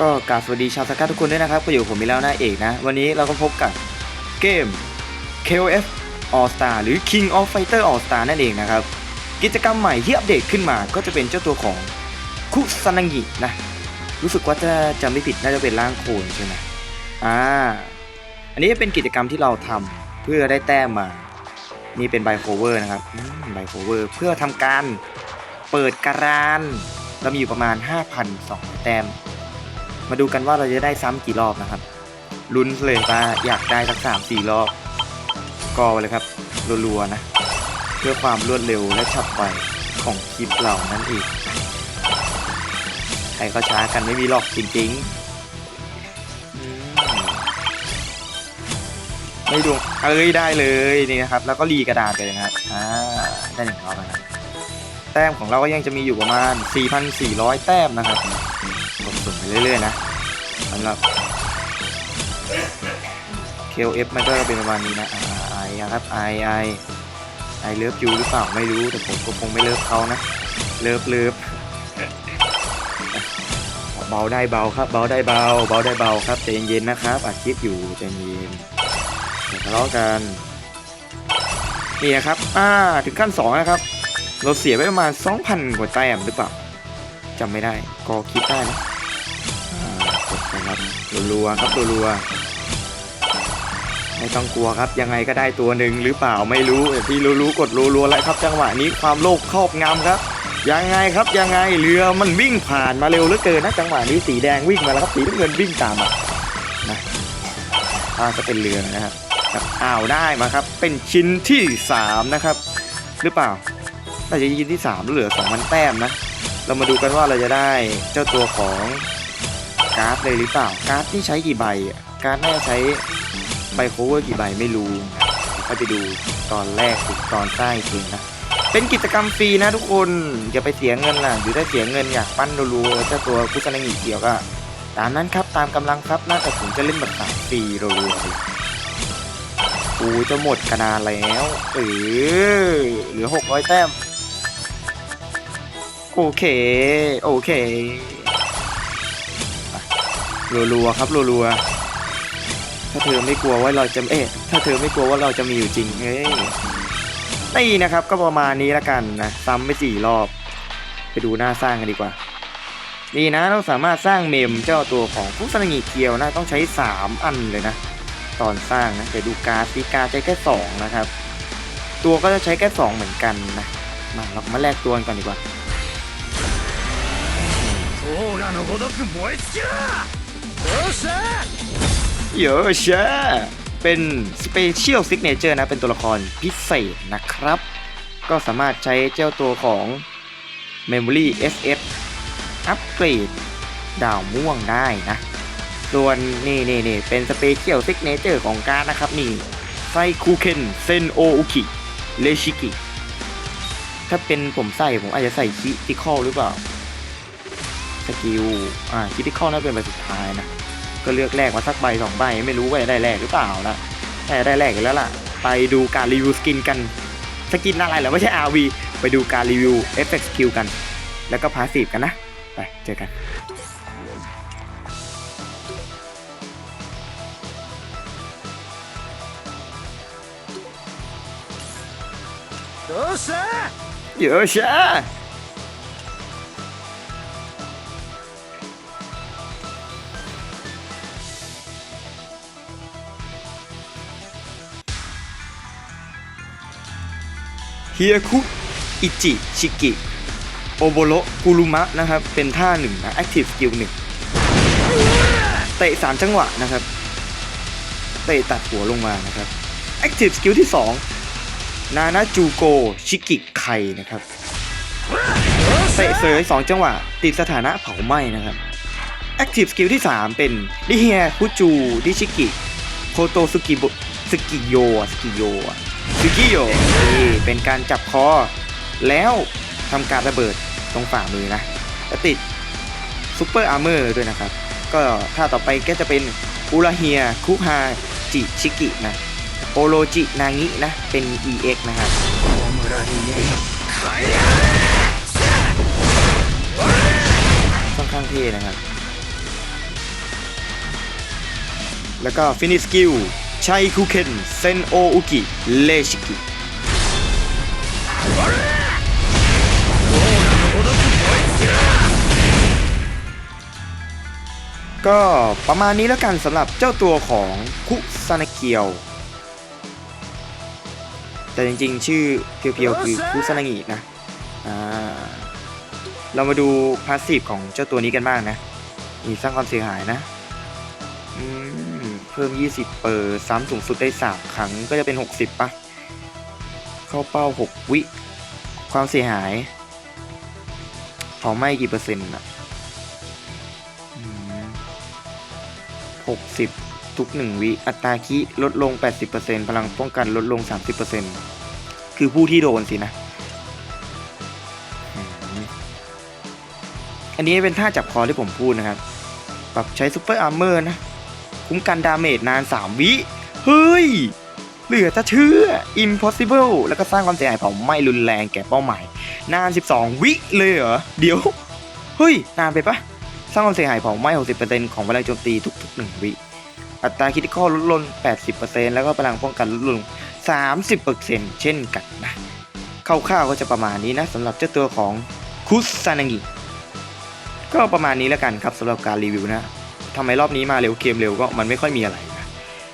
ก็กราบสวัสดีชาวสกัดทุกคนด้วยนะครับก็อยู่ผมมีแล้วหน้าเอกนะ วันนี้เราก็พบกับเกม KOF All Star หรือ King of Fighter All Star นั่นเองนะครับ กิจกรรมใหม่ที่อัปเดตขึ้นมาก็จะเป็นเจ้าตัวของคุซันางินะ รู้สึกว่าจะจำไม่ผิดน่าจะเป็นร่างโคลนใช่ไหมอ่า อันนี้เป็นกิจกรรมที่เราทำเพื่อได้แต้มมา นี่เป็นไบโคเวอร์นะครับไบโคเวอร์เพื่อทำการเปิดการานเรามีอยู่ประมาณ 5,200 แต้ม มาดูกันว่าเราจะได้ซ้ำกี่รอบนะครับลุ้นเลยว่าอยากได้สักสามสี่รอบก็เลยครับรัวๆนะ เพื่อความรวดเร็วและฉับไวของคลิปเหล่านั้นเองใครเขาช้ากันไม่มีหรอกจริงๆไม่ดวงเอ้ยได้เลยนี่นะครับ แล้วก็รีกระดาษไปเลยนะครับอ่าได้หนึ่งรอบนะครับแต้มของเราก็ยังจะมีอยู่ประมาณ 4,400 แต้มนะครับ เรื่อยๆนะสำหรับ KOF มันก็เป็นประมาณนี้นะไอครับไอไอไอเลิฟยูหรือเปล่าไม่รู้แต่ผมก็คงไม่เลิฟเขานะ เลิฟเลิฟเบาได้เบาครับ เบาได้เบา เบาได้เบาครับใจเย็นๆนะครับอัดคลิปอยู่ใจเย็นอย่าทะเลาะกันนี่นะครับอ่าถึงขั้นสองนะครับ เราเสียไปประมาณ 2,000 กว่าแต้มหรือเปล่าจำไม่ได้ ก็คิดได้นะ รับรัวๆครับรัวๆไม่ต้องกลัวครับยังไงก็ได้ตัวหนึ่งหรือเปล่าไม่รู้ที่รู้ๆกดรัวๆแล้วครับ จังหวะนี้ความโลภครอบงำครับ ยังไงครับยังไงเรือมันวิ่งผ่านมาเร็วเหลือเกินนะจังหวะนี้สีแดงวิ่งมาแล้วครับสีน้ำเงินวิ่งตามมานะถ้าจะเป็นเรือนะครับอ้าวได้มาครับ เป็นชิ้นที่สามนะครับ หรือเปล่าน่าจะชิ้นที่สามเหลือสองพันแต้มนะ เรามาดูกันว่าเราจะได้เจ้าตัวของ การ์ดเลยหรือเปล่า การ์ดที่ใช้กี่ใบอะการ์ดน่าจะใช้ใบโคเวอร์กี่ใบไม่รู้ก็ไปดูตอนแรกถึงตอนสร้จริงนะ เป็นกิจกรรมฟรีนะทุกคน อย่าไปเสียเงินล่ะ หรือถ้าเสียเงินอยากปั้นรัวๆเจ้าตัวคุซานางิเกี่ยวก็ตามนั้นครับตามกำลังครับน่าจะผมจะเล่นแบบสายฟรีรัวๆเลยกูจะหมดกระดานแล้วเออเหลือ600แต้ม โอเค โอเค รัวๆครับรัวๆถ้าเธอไม่กลัวว่าเราจะเอ๊ะถ้าเธอไม่กลัวว่าเราจะมีอยู่จริงเอ้ยนี่นะครับก็ประมาณนี้ละกันนะซ้ำไปสี่รอบ ไปดูหน้าสร้างกันดีกว่านี่นะเราสามารถสร้างเมมเจ้าตัวของฟุกสนังีเกียวนะต้องใช้ 3 อันเลยนะ ตอนสร้างนะเดี๋ยวดูการซีการใช้แค่ 2 นะครับ ตัวก็จะใช้แค่ 2 เหมือนกันนะ มาเรามาแลกตัวกันก่อนดีกว่าオー โยเชเป็นสเปเชียลซิกเนเจอร์นะ เป็นตัวละครพิเศษนะครับ ก็สามารถใช้เจ้าตัวของ Memory SS อัปเกรดดาวม่วงได้นะ ส่วนนี่นี่นเป็นสเปเชียลซิกเนเจอร์ของการนะครับนี่ไซคูเคนเซนโออุกิเลชิกิถ้าเป็นผมใส่ผมอาจจะใส่คิติคอลหรือเปล่า สกิล อ่าคิติคอลน่าเป็นใบสุดท้ายนะ ก็เลือกแลกมาสักใบสองใบไม่รู้ว่าจะได้แลกหรือเปล่านะแต่ได้แลกกันแล้วล่ะ ไปดูการรีวิวสกินกัน สกินอะไรเหรอไม่ใช่ RV ไปดูการรีวิว FX Q กัน แล้วก็พาสซีฟกันนะ ไปเจอกัน どうした เยอะ เฮียคุอิจิชิกิโอโบโรกุรุมะนะครับ เป็นท่าหนึ่งนะ Active Skill หนึ่งเตะสามจังหวะนะครับ เตะตัดหัวลงมานะครับ Active Skill ที่ 2 นานาจูโกชิกิไคนะครับ เตะเสยสองจังหวะ ติดสถานะเผาไหม้นะครับ Active Skill ที่ 3 เป็นดิเฮียคุจูดิชิกิโคโตสุกิโบสกิโยสกิโย ซิกิโยเป็นการจับคอ แล้วทำการระเบิดตรงฝ่ามือนะจะติดซูเปอร์อาร์เมอร์ด้วยนะครับ ก็ท่าต่อไปก็จะเป็นอุราเฮียคุฮาจิชิกินะโอโลจินางินะ เป็น EX นะครับค่อนข้างเท่นะครับ แล้วก็ฟินิสกิล ชัยคุเคนเซนโออุกิ เลชิกิ ก็ประมาณนี้แล้วกันสำหรับเจ้าตัวของคุซานาเกียว แต่จริงๆ ชื่อเพียวๆ คือคุซานางินะ อ่า เรามาดูพาสซีฟของเจ้าตัวนี้กันบ้างนะ มีสร้างความเสียหายนะอืมเพิ่ม 20 เปอร์ซ้ำสูงสุดได้ 3 ครั้งก็จะเป็น 60ปะเข้าเป้า 6 วิ ความเสียหายเผาไหม้กี่เปอร์เซ็นต์อะอืม60ทุก1วิ อัตราคิลดลง 80%พลังป้องกันลดลง 30%คือผู้ที่โดนสินะ อันนี้เป็นท่าจับคอที่ผมพูดนะครับ ปรับใช้ซูเปอร์อาร์เมอร์นะ คุ้มกันดาเมจนาน 3 วิ เฮ้ย เหลือจะเชื่อ impossible แล้วก็สร้างความเสียหายเผาไหม้รุนแรงแก่เป้าหมาย นาน 12 วิเลยเหรอ เดี๋ยว เฮ้ย นานไปปะสร้างความเสียหายเผาไหม้ 60%ของพลังโจมตีทุก ๆ 1 วิ อัตราคิดข้อลดลง 80%แล้วก็พลังป้องกันลดลง 30%เช่นกันนะคร่าวๆก็จะประมาณนี้นะสำหรับเจ้าตัวของคุซานางิก็ประมาณนี้แล้วกันครับสำหรับการรีวิวนะ ทำไมรอบนี้มาเร็วเกมเร็วก็มันไม่ค่อยมีอะไรนะ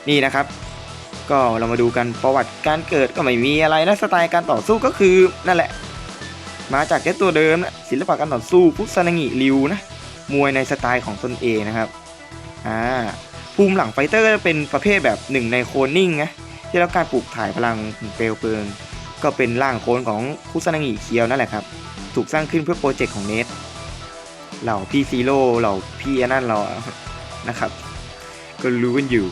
นี่นะครับ ก็เรามาดูกันประวัติการเกิดก็ไม่มีอะไรนะสไตล์การต่อสู้ก็คือนั่นแหละ มาจากแค่ตัวเดิมนะศิลปะการต่อสู้พุซานางิริวนะมวยในสไตล์ของตนเองนะครับอ่าภูมิหลังไฟเตอร์ก็จะเป็นประเภทแบบหนึ่งในโคลนนิ่งนะที่รับการปลูกถ่ายพลังเปลวเพลิง ก็เป็นร่างโคลนของคุซานางิเคียวนั่นแหละครับ ถูกสร้างขึ้นเพื่อโปรเจกต์ของเนทเหล่าพี่ซีโร่เหล่าพี่อนั่นเรา นะครับ ก็รู้กันอยู่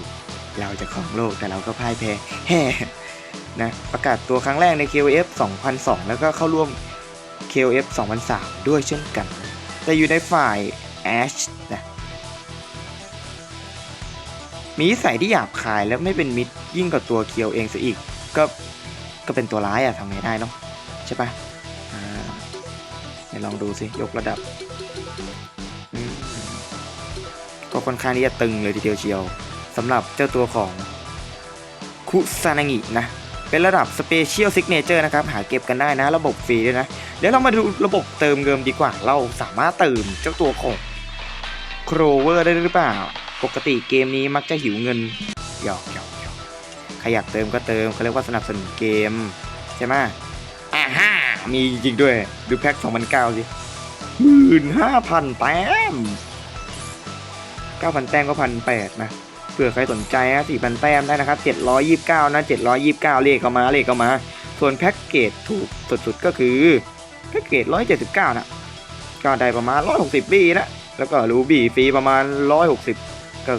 เราจะของโลกแต่เราก็พ่ายแพ้แฮ่นะประกาศตัวครั้งแรกใน KOF 2002 แล้วก็เข้าร่วม KOF 2003 ด้วยเช่นกัน แต่อยู่ในฝ่าย Ash นะมีนิสัยที่หยาบคายและไม่เป็นมิตรยิ่งกว่าตัวเคียวเองซะอีก ก็ก็เป็นตัวร้ายอะทำไงได้เนาะใช่ปะอ่าไหนลองดูสิ ยกระดับ ก็ค่อนข้างที่จะตึงเลยทีเดียวเชียวสำหรับเจ้าตัวของคุซานางินะ เป็นระดับ Special Signature นะครับ หาเก็บกันได้นะ ระบบฟรีด้วยนะ เดี๋ยวเรามาดูระบบเติมเงินดีกว่า เราสามารถเติมเจ้าตัวของโครเวอร์ได้หรือเปล่า ปกติเกมนี้มักจะหิวเงินหยอกหยอกหยอกใครอยากเติมก็เติมเขาเรียกว่าสนับสนุนเกม ใช่ไหมอ่าฮ่ามีจริงด้วย ดูแพ็ค2009สิหมื่นห้าพันแต้ม เก้าพันแต้มก็พันแปดนะเผื่อใครสนใจนะ4,000 แต้มได้นะครับ 729 นะ 729 เลขเข้ามาเลขเข้ามา ส่วนแพ็กเกจถูกสุดๆก็คือแพ็กเกจ 179 นะก็ได้ประมาณ 160 บีนะ แล้วก็รูบีฟรีประมาณ 160 ก็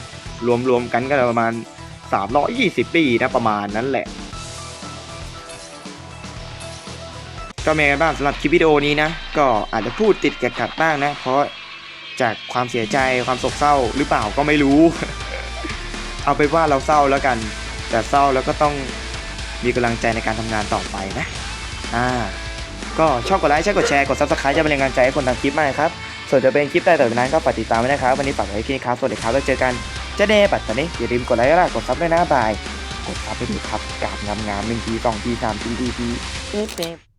รวมๆกันก็ประมาณ 320บีนะประมาณนั้นแหละก็เมกันบ้างสำหรับคลิปวิดีโอนี้นะ ก็อาจจะพูดติดกัดๆบ้างนะ เพราะ จากความเสียใจความโศกเศร้าหรือเปล่าก็ไม่รู้ เอาเป็นว่าเราเศร้าแล้วกัน แต่เศร้าแล้วก็ต้องมีกำลังใจในการทำงานต่อไปนะ อ่า ก็ชอบกดไลค์ใช่กดแชร์กด subscribe จะเป็นแรงกำลังใจให้คนทำคลิปมากนะครับ ส่วนจะเป็นคลิปใดต่อจากนั้นก็ฝากติดตามไว้นะครับ วันนี้ฝากไว้ที่นี่ครับ สวัสดีครับแล้วเจอกันเจะเดย์ปัตตานีอย่าลืมกดไลค์และกดซับด้วยนะบาย กดซับไปดูครับกราบงามๆหนึ่งทีสองทีสามทีดีทีเป๊ะ